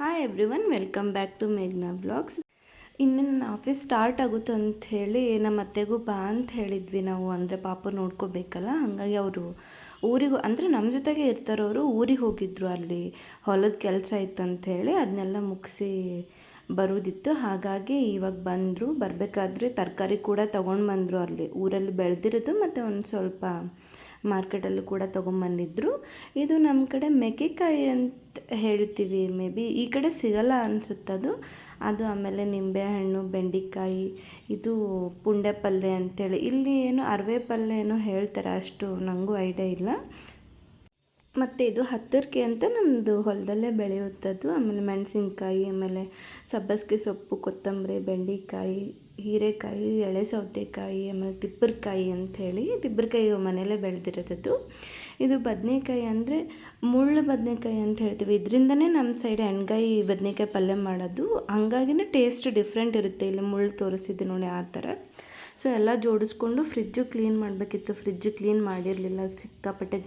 Hi everyone welcome back to ಮೇಘ್ನಾ blogs ಇನ್ನು ನನ್ನ office start ಆಗುತ್ತೆ ಅಂತ ಹೇಳಿ ನಮ್ಮ ಅತ್ತೆಗೂ ಬಾ ಅಂತ ಹೇಳಿದ್ವಿ ನಾವು. ಅಂದರೆ ಪಾಪ ನೋಡ್ಕೋಬೇಕಲ್ಲ, ಹಾಗಾಗಿ ಅವರು ಊರಿಗೆ, ಅಂದರೆ ನಮ್ಮ ಜೊತೆಗೆ ಇರ್ತಾರವರು ಊರಿಗೆ ಹೋಗಿದ್ರು ಅಲ್ಲಿ. ಹೊಲದ ಕೆಲಸ ಇತ್ತು ಅಂತ ಹೇಳಿ ಅದನ್ನೆಲ್ಲ ಮುಗಿಸಿ ಬರೋದಿತ್ತು. ಹಾಗಾಗಿ ಇವಾಗ ಬಂದರು, ಬರಬೇಕಾದ್ರೆ ತರಕಾರಿ ಕೂಡ ತೊಗೊಂಡು ಬಂದರು ಅಲ್ಲಿ. ಊರಲ್ಲಿ ಬೆಳೆದಿರೋದು ಮತ್ತು ಒಂದು ಸ್ವಲ್ಪ ಮಾರ್ಕೆಟಲ್ಲೂ ಕೂಡ ತೊಗೊಂಬಂದಿದ್ರು. ಇದು ನಮ್ಮ ಕಡೆ ಮೆಕ್ಕೆಕಾಯಿ ಅಂತ ಹೇಳ್ತೀವಿ, ಮೇ ಬಿ ಈ ಕಡೆ ಸಿಗಲ್ಲ ಅನಿಸುತ್ತದು ಅದು. ಆಮೇಲೆ ನಿಂಬೆಹಣ್ಣು, ಬೆಂಡೆಕಾಯಿ, ಇದು ಪುಂಡೆ ಪಲ್ಯ ಅಂತೇಳಿ. ಇಲ್ಲಿ ಏನು ಅರವೆ ಪಲ್ಯ ಏನೋ ಹೇಳ್ತಾರೆ, ಅಷ್ಟು ನನಗೂ ಐಡಿಯಾ ಇಲ್ಲ. ಮತ್ತು ಇದು ಹತ್ತರ್ಕೆ ಅಂತ ನಮ್ಮದು ಹೊಲದಲ್ಲೇ ಬೆಳೆಯುತ್ತದು ಆಮೇಲೆ ಮೆಣಸಿನ್ಕಾಯಿ, ಆಮೇಲೆ ಸಬ್ಬಸ್ಗೆ ಸೊಪ್ಪು, ಕೊತ್ತಂಬರಿ, ಬೆಂಡೆಕಾಯಿ ಹೀರೆಕಾಯಿ, ಎಳೆ ಸೌತೆಕಾಯಿ, ಆಮೇಲೆ ತಿಪ್ಪರ್ಕಾಯಿ ಅಂಥೇಳಿ ತಿಪ್ಪರ್ಕಾಯಿ ಮನೆಯಲ್ಲೇ ಬೆಳೆದಿರೋದದು ಇದು ಬದನೇಕಾಯಿ ಅಂದರೆ ಮುಳ್ಳು ಬದನೇಕಾಯಿ ಅಂತ ಹೇಳ್ತೀವಿ. ಇದರಿಂದನೇ ನಮ್ಮ ಸೈಡ್ ಎಣ್ಗಾಯಿ ಬದನೇಕಾಯಿ ಪಲ್ಯ ಮಾಡೋದು. ಹಂಗಾಗಿನೇ ಟೇಸ್ಟ್ ಡಿಫ್ರೆಂಟ್ ಇರುತ್ತೆ ಇಲ್ಲಿ ಮುಳ್ಳು ತೋರಿಸಿದ್ದು ನೋಡಿ ಆ ಥರ. ಸೊ ಎಲ್ಲ ಜೋಡಿಸ್ಕೊಂಡು ಫ್ರಿಜ್ಜು ಕ್ಲೀನ್ ಮಾಡಬೇಕಿತ್ತು. ಫ್ರಿಜ್ಜು ಕ್ಲೀನ್ ಮಾಡಿರಲಿಲ್ಲ. ಸಿಕ್ಕಾಪಟ್ಟೆ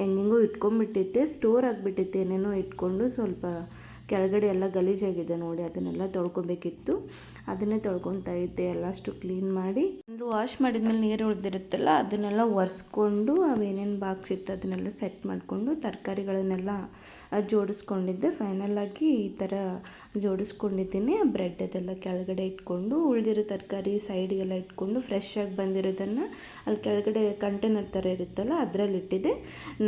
ಹೆಂಗೆಂಗೂ ಇಟ್ಕೊಂಡ್ಬಿಟ್ಟಿತ್ತೆ ಸ್ಟೋರ್ ಆಗಿಬಿಟ್ಟಿತ್ತು. ಏನೇನೋ ಇಟ್ಕೊಂಡು ಸ್ವಲ್ಪ ಕೆಳಗಡೆ ಎಲ್ಲ ಗಲೀಜಾಗಿದೆ ನೋಡಿ, ಅದನ್ನೆಲ್ಲ ತೊಳ್ಕೊಬೇಕಿತ್ತು. ಅದನ್ನೇ ತೊಳ್ಕೊತಾ ಇದ್ದೆ ಎಲ್ಲ ಅಷ್ಟು ಕ್ಲೀನ್ ಮಾಡಿ ವಾಶ್ ಮಾಡಿದ್ಮೇಲೆ ನೀರು ಉಳಿದಿರುತ್ತಲ್ಲ, ಅದನ್ನೆಲ್ಲ ಒರೆಸ್ಕೊಂಡು, ಅವೇನೇನು ಬಾಕ್ಸ್ ಇತ್ತು ಅದನ್ನೆಲ್ಲ ಸೆಟ್ ಮಾಡಿಕೊಂಡು, ತರಕಾರಿಗಳನ್ನೆಲ್ಲ ಜೋಡಿಸ್ಕೊಂಡಿದ್ದೆ. ಆಗಿ ಈ ಥರ ಜೋಡಿಸ್ಕೊಂಡಿದ್ದೀನಿ. ಬ್ರೆಡ್ ಅದೆಲ್ಲ ಕೆಳಗಡೆ ಇಟ್ಕೊಂಡು, ಉಳಿದಿರೋ ತರಕಾರಿ ಸೈಡಿಗೆಲ್ಲ ಇಟ್ಕೊಂಡು ಫ್ರೆಶ್ ಆಗಿ ಬಂದಿರೋದನ್ನು ಅಲ್ಲಿ ಕೆಳಗಡೆ ಕಂಟೈನರ್ ಥರ ಇರುತ್ತಲ್ಲ, ಅದರಲ್ಲಿ ಇಟ್ಟಿದ್ದೆ.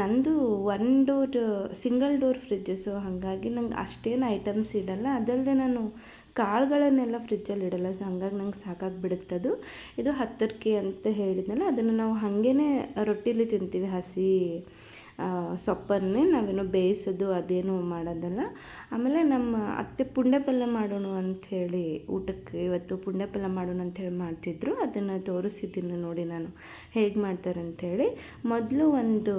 ನಂದು one door single door fridge so ಹಾಗಾಗಿ ನಂಗೆ ಅಷ್ಟೇನು ಐಟಮ್ಸ್ ಇಡಲ್ಲ. ಅದಲ್ಲದೆ ನಾನು ಕಾಳುಗಳನ್ನೆಲ್ಲ ಫ್ರಿಜ್ಜಲ್ಲಿ ಇಡಲ್ಲ. ಸೊ ಹಂಗಾಗಿ ನಂಗೆ ಸಾಕಾಗಿಬಿಡುತ್ತೆ ಅದು. ಇದು ಹತ್ತರ್ಕೆ ಅಂತ ಹೇಳಿದ್ನಲ್ಲ, ಅದನ್ನು ನಾವು ಹಾಗೇ ರೊಟ್ಟಿಲಿ ತಿಂತೀವಿ ಹಸಿ ಸೊಪ್ಪನ್ನೇ ನಾವೇನು ಬೇಯಿಸೋದು ಅದೇನು ಮಾಡೋದಲ್ಲ. ಆಮೇಲೆ ನಮ್ಮ ಅತ್ತೆ ಪುಂಡೆ ಪಲ್ಯ ಮಾಡೋಣ ಅಂಥೇಳಿ ಊಟಕ್ಕೆ ಇವತ್ತು ಪುಂಡೆ ಪಲ್ಯ ಮಾಡೋಣ ಅಂಥೇಳಿ ಮಾಡ್ತಿದ್ರು. ಅದನ್ನು ತೋರಿಸಿದ್ದೀನಿ ನೋಡಿ ನಾನು. ಹೇಗೆ ಮಾಡ್ತಾರೆ ಅಂಥೇಳಿ. ಮೊದಲು ಒಂದು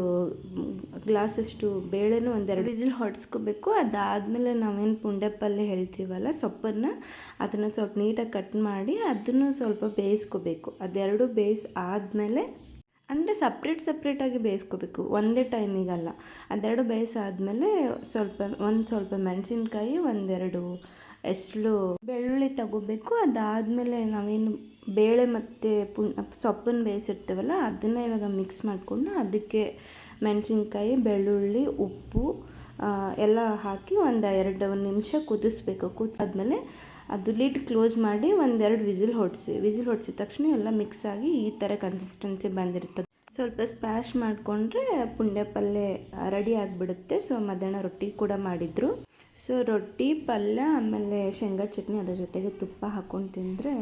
ಗ್ಲಾಸಷ್ಟು ಬೇಳೆನೂ ಒಂದೆರಡು ವಿಜಿಲ್ ಹೊಡೆಸ್ಕೋಬೇಕು. ಅದಾದಮೇಲೆ ನಾವೇನು ಪುಂಡೆ ಪಲ್ಯ ಹೇಳ್ತೀವಲ್ಲ, ಸೊಪ್ಪನ್ನು ಅದನ್ನು ಸ್ವಲ್ಪ ನೀಟಾಗಿ ಕಟ್ ಮಾಡಿ ಅದನ್ನು ಸ್ವಲ್ಪ ಬೇಯಿಸ್ಕೋಬೇಕು. ಅದೆರಡು ಬೇಯಿಸಿ ಆದಮೇಲೆ ಅಂದರೆ ಸಪ್ರೇಟ್ ಸಪ್ರೇಟಾಗಿ ಬೇಯಿಸ್ಕೋಬೇಕು. ಒಂದೇ ಟೈಮಿಗಲ್ಲ ಅದೆರಡು ಬೇಯಿಸಾದ್ಮೇಲೆ ಸ್ವಲ್ಪ, ಒಂದು ಸ್ವಲ್ಪ ಮೆಣಸಿನ್ಕಾಯಿ, ಒಂದೆರಡು ಎಸ್ಳು ಬೆಳ್ಳುಳ್ಳಿ ತಗೋಬೇಕು. ಅದಾದಮೇಲೆ ನಾವೇನು ಬೇಳೆ ಮತ್ತು ಪುನ್, ಸೊಪ್ಪನ್ನು ಬೇಯಿಸಿರ್ತೀವಲ್ಲ, ಅದನ್ನು ಇವಾಗ ಮಿಕ್ಸ್ ಮಾಡಿಕೊಂಡು ಅದಕ್ಕೆ ಮೆಣಸಿನ್ಕಾಯಿ, ಬೆಳ್ಳುಳ್ಳಿ, ಉಪ್ಪು ಎಲ್ಲ ಹಾಕಿ ಒಂದು ಎರಡು ನಿಮಿಷ ಕುದಿಸ್ಬೇಕು. ಕುದಿಸಾದ್ಮೇಲೆ ಅದು ಲಿಡ್ ಕ್ಲೋಸ್ ಮಾಡಿ ಒಂದೆರಡು ವಿಸಿಲ್ ಹೊಡಿಸಿ. ವಿಸಿಲ್ ಹೊಡಿಸಿದ ತಕ್ಷಣ ಎಲ್ಲ ಮಿಕ್ಸ್ ಆಗಿ ಈ ಥರ ಕನ್ಸಿಸ್ಟೆನ್ಸಿ ಬಂದಿರ್ತದೆ ಸ್ವಲ್ಪ ಸ್ಪ್ಯಾಶ್ ಮಾಡಿಕೊಂಡ್ರೆ ಪುಂಡೆ ಪಲ್ಯ ರೆಡಿ ಆಗಿಬಿಡುತ್ತೆ. ಸೊ ಮಧ್ಯಾಹ್ನ ರೊಟ್ಟಿ ಕೂಡ ಮಾಡಿದರು. ಸೊ ರೊಟ್ಟಿ, ಪಲ್ಯ, ಆಮೇಲೆ ಶೇಂಗಾ ಚಟ್ನಿ ಅದರ ಜೊತೆಗೆ ತುಪ್ಪ ಹಾಕ್ಕೊಂಡು ತಿಂದರೆ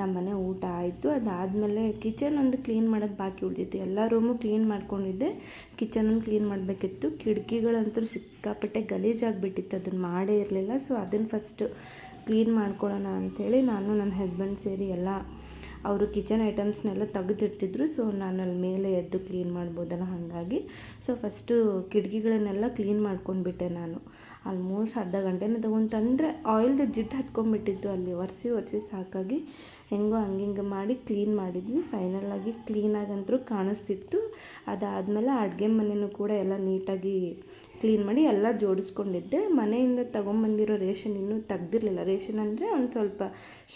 ನಮ್ಮನೆ ಊಟ ಆಯಿತು. ಅದಾದಮೇಲೆ ಕಿಚನ್ ಒಂದು ಕ್ಲೀನ್ ಮಾಡೋದು ಬಾಕಿ ಉಳಿದಿತ್ತು ಎಲ್ಲ ರೂಮು ಕ್ಲೀನ್ ಮಾಡ್ಕೊಂಡಿದ್ದೆ. ಕಿಚನನ್ನು ಕ್ಲೀನ್ ಮಾಡಬೇಕಿತ್ತು. ಕಿಟಕಿಗಳಂತೂ ಸಿಕ್ಕಾಪಟ್ಟೆ ಗಲೀಜಾಗಿಬಿಟ್ಟಿತ್ತು. ಅದನ್ನು ಮಾಡೇ ಇರಲಿಲ್ಲ. ಸೊ ಅದನ್ನು ಫಸ್ಟು ಕ್ಲೀನ್ ಮಾಡ್ಕೊಳ್ಳೋಣ ಅಂಥೇಳಿ ನಾನು ನನ್ನ ಹಸ್ಬೆಂಡ್ ಸೇರಿ ಎಲ್ಲ ಅವರು ಕಿಚನ್ ಐಟಮ್ಸ್ನೆಲ್ಲ ತೆಗೆದಿಡ್ತಿದ್ರು. ಸೊ ನಾನು ಅಲ್ಲಿ ಮೇಲೆ ಎದ್ದು ಕ್ಲೀನ್ ಮಾಡ್ಬೋದಲ್ಲ ಹಾಗಾಗಿ. ಸೊ ಫಸ್ಟು ಕಿಟಕಿಗಳನ್ನೆಲ್ಲ ಕ್ಲೀನ್ ಮಾಡ್ಕೊಂಡ್ಬಿಟ್ಟೆ ನಾನು. ಆಲ್ಮೋಸ್ಟ್ ಅರ್ಧ ಗಂಟೆನೇ ತೊಗೊಂತಂದರೆ ಆಯಿಲ್ದು ಜಿಡ್ಡು ಹತ್ಕೊಂಡ್ಬಿಟ್ಟಿದ್ದು ಅಲ್ಲಿ ಒರೆಸಿ ಒರೆಸಿ ಸಾಕಾಗಿ. ಹೆಂಗೋ ಹಂಗಿಂಗೆ ಮಾಡಿ ಕ್ಲೀನ್ ಮಾಡಿದ್ವಿ. ಫೈನಲಾಗಿ ಕ್ಲೀನಾಗಂತೂ ಕಾಣಿಸ್ತಿತ್ತು. ಅದಾದಮೇಲೆ ಅಡುಗೆ ಮನೆಯೂ ಕೂಡ ಎಲ್ಲ ನೀಟಾಗಿ ಕ್ಲೀನ್ ಮಾಡಿ ಎಲ್ಲ ಜೋಡಿಸ್ಕೊಂಡಿದ್ದೆ. ಮನೆಯಿಂದ ತೊಗೊಂಬಂದಿರೋ ರೇಷನ್ ಇನ್ನೂ ತೆಗ್ದಿರಲಿಲ್ಲ. ರೇಷನ್ ಅಂದರೆ ಒಂದು ಸ್ವಲ್ಪ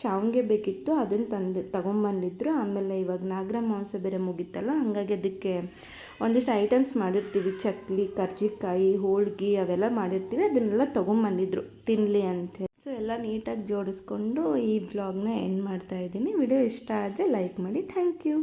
ಶಾವಿಗೆ ಬೇಕಿತ್ತು ಅದನ್ನು ತಂದು ತೊಗೊಂಬಂದಿದ್ರು. ಆಮೇಲೆ ಇವಾಗ ನಾಗರ ಮಾಂಸ ಬೇರೆ ಮುಗೀತಲ್ಲ, ಹಾಗಾಗಿ ಅದಕ್ಕೆ ಒಂದಿಷ್ಟು ಐಟಮ್ಸ್ ಮಾಡಿರ್ತೀವಿ. ಚಕ್ಲಿ, ಕರ್ಜಿಕಾಯಿ, ಹೋಳ್ಗಿ ಅವೆಲ್ಲ ಮಾಡಿರ್ತೀವಿ. ಅದನ್ನೆಲ್ಲ ತೊಗೊಂಬಂದಿದ್ರು. ತಿನ್ನಲಿ ಅಂತ. ಸೊ ಎಲ್ಲ ನೀಟಾಗಿ ಜೋಡಿಸ್ಕೊಂಡು ಈ ಬ್ಲಾಗ್ನ ಎಂಡ್ ಮಾಡ್ತಾ ಇದ್ದೀನಿ. ವಿಡಿಯೋ ಇಷ್ಟ ಆದರೆ ಲೈಕ್ ಮಾಡಿ. Thank you